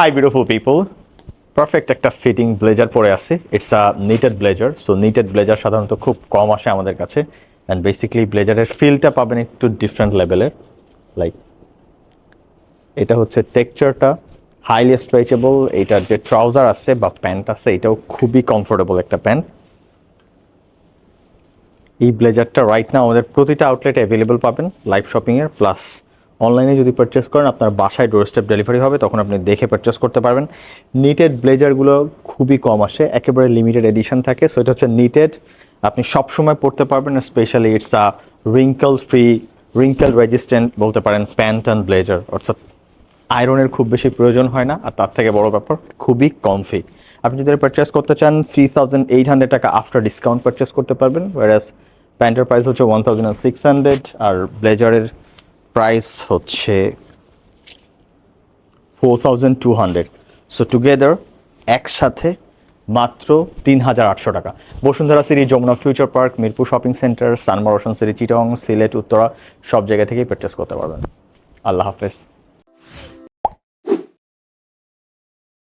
High beautiful people perfect একটা fitting blazer পরে আছে। It's a knitted blazer so knitted blazer সাধারণত খুব কম আসে আমাদের কাছে। অ্যান্ড বেসিক্যালি ব্লেজারের ফিলটা পাবেন একটু ডিফারেন্ট লেভেলের লাইক এটা হচ্ছে টেক্সচারটা হাইলি স্ট্রেচেবল এটার যে ট্রাউজার আছে বা প্যান্ট আছে, এটাও খুবই কমফোর্টেবল একটা প্যান্ট এই ব্লেজারটা রাইট নাও আমাদের প্রতিটা আউটলেটে অ্যাভেলেবল পাবেন লাইভ শপিংয়ের প্লাস অনলাইনে যদি পারচেস করেন, আপনার বাসায় ডোর স্টেপ ডেলিভারি হবে, তখন আপনি দেখে পারচেস করতে পারবেন। নিটেড ব্লেজারগুলো খুবই কম আসে, একেবারে লিমিটেড এডিশন থাকে। সো এটা হচ্ছে নিটেড আপনি সবসময় পড়তে পারবেন specially it's a wrinkle free wrinkle resistant বলতে পারেন প্যান্ট অ্যান্ড ব্লেজার অর্থাৎ আয়রনের খুব বেশি প্রয়োজন হয় না, আর তার থেকে বড় ব্যাপার, খুবই কমফি আপনি যদি পারচেস করতে চান থ্রি থাউজেন্ড এইট হান্ড্রেড টাকা আফটার ডিসকাউন্ট পারচেস করতে পারবেন। ওয়ারাস প্যান্টের প্রাইস হচ্ছে ওয়ান থাউজেন্ড সিক্স হান্ড্রেড আর ব্লেজারের প্রাইস হচ্ছে four thousand two hundred so together একসাথে মাত্র তিন হাজার আটশো টাকা। Bashundhara City, Jamuna Future Park Mirpur shopping centre Sanmar City, Chittagong, Sylhet, Uttara, সব জায়গা থেকেই পারচেস করতে পারবেন। আল্লাহ হাফেজ।